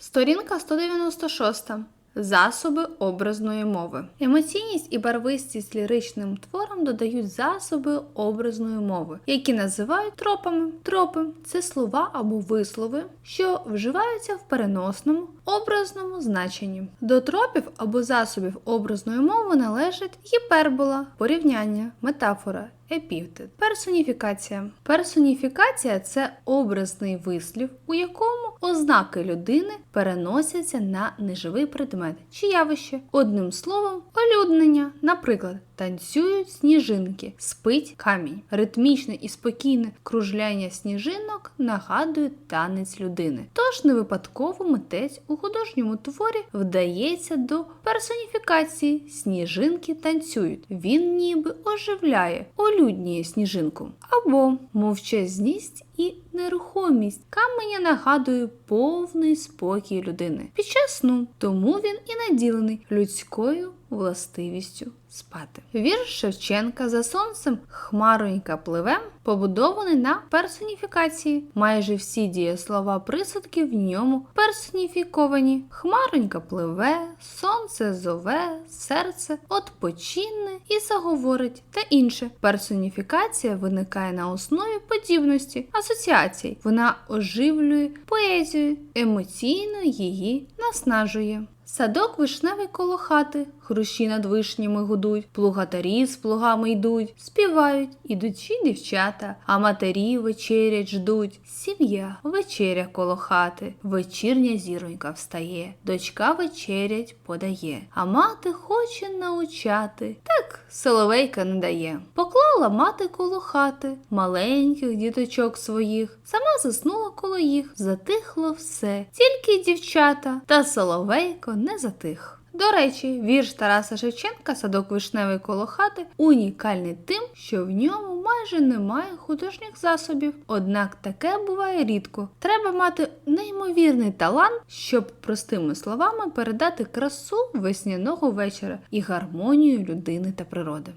Сторінка 196. Засоби образної мови. Емоційність і барвистість ліричним творам додають засоби образної мови, які називають тропами. Тропи це слова або вислови, що вживаються в переносному, образному значенні. До тропів або засобів образної мови належать гіпербола, порівняння, метафора. Епівтет. Персоніфікація. Персоніфікація це образний вислів, у якому ознаки людини переносяться на неживий предмет чи явище. Одним словом, олюднення. Наприклад, танцюють сніжинки, спить камінь. Ритмічне і спокійне кружляння сніжинок нагадують танець людини. Тож не випадково митець у художньому творі вдається до персоніфікації. Сніжинки танцюють. Він ніби оживляє, олюднює сніжинку. Або мовчазність і нерухомість. Каменя нагадує повний спокій людини під час сну, тому він і наділений людською властивістю спати. Вірш Шевченка за сонцем хмаронька пливе, побудований на персоніфікації. Майже всі дієслова присудки в ньому персоніфіковані. Хмаронька пливе, сонце зове, серце odpoчинне і заговорить та інше. Персоніфікація виникає на основі подібності, асоціацій. Вона оживлює поезію, емоційно її наснажує. Садок вишневий коло хати, хрущі над вишнями гудуть, плугатарі з плугами йдуть, співають, ідучі дівчата, а матері вечерять ждуть. Сім'я, вечеря коло хати, вечірня зіронька встає, дочка вечерять подає, а мати хоче научати, так соловейка не дає. Поклала мати коло хати, маленьких діточок своїх, сама заснула коло їх, затихло все, тільки дівчата, соловейко не затих. До речі, вірш Тараса Шевченка Садок вишневий коло хати унікальний тим, що в ньому майже немає художніх засобів. Однак таке буває рідко. Треба мати неймовірний талант, щоб простими словами передати красу весняного вечора і гармонію людини та природи.